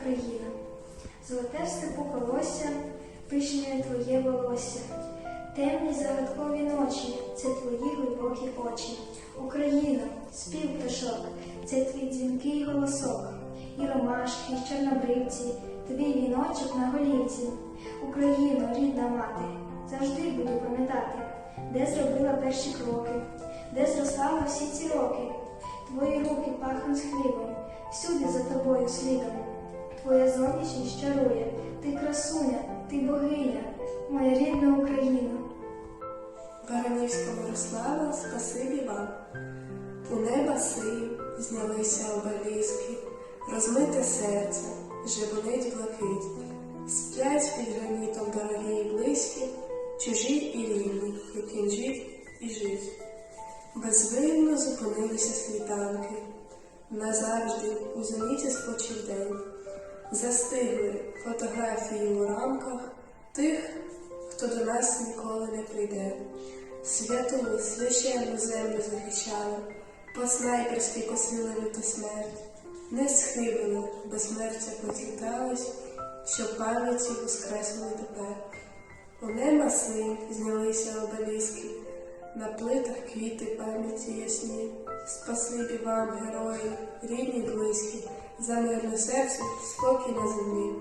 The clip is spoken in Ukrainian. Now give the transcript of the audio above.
Україна. Золоте в степу колосся пишне твоє волосся. Темні загадкові ночі це твої глибокі очі. Україна, спів пташок, це твій дзвінкий голосок. І ромашки, і чорнобривці, твій віночок на голівці. Україно, рідна мати, завжди буду пам'ятати, де зробила перші кроки, де зростала всі ці роки. Твої руки пахнуть хлібом, всюди за тобою слідом. Твоя зовнішність чарує, ти красуня, ти богиня, моя рідна Україна. Баранівська Мирослава, спасибі вам. У неба сив знялися обеліски, розмите серце, живонить блакить, сплять під гранітом дорогі і близькі, чужі і рідні, яким жив і жить. Безвинно зупинилися світанки, назавжди у зеніті спочив день. Застигли фотографії у рамках тих, хто до нас ніколи не прийде. Святу, священну землю захищали, по снайперськи косили люту смерть, не схибили, безсмертя поцвітались, що пам'яті воскресли тепер. У нема син знялися обеліски, на плитах квіти пам'яті ясні. Спасибі вам, герої, рідні, близькі, за мирне серце, спокій на землі.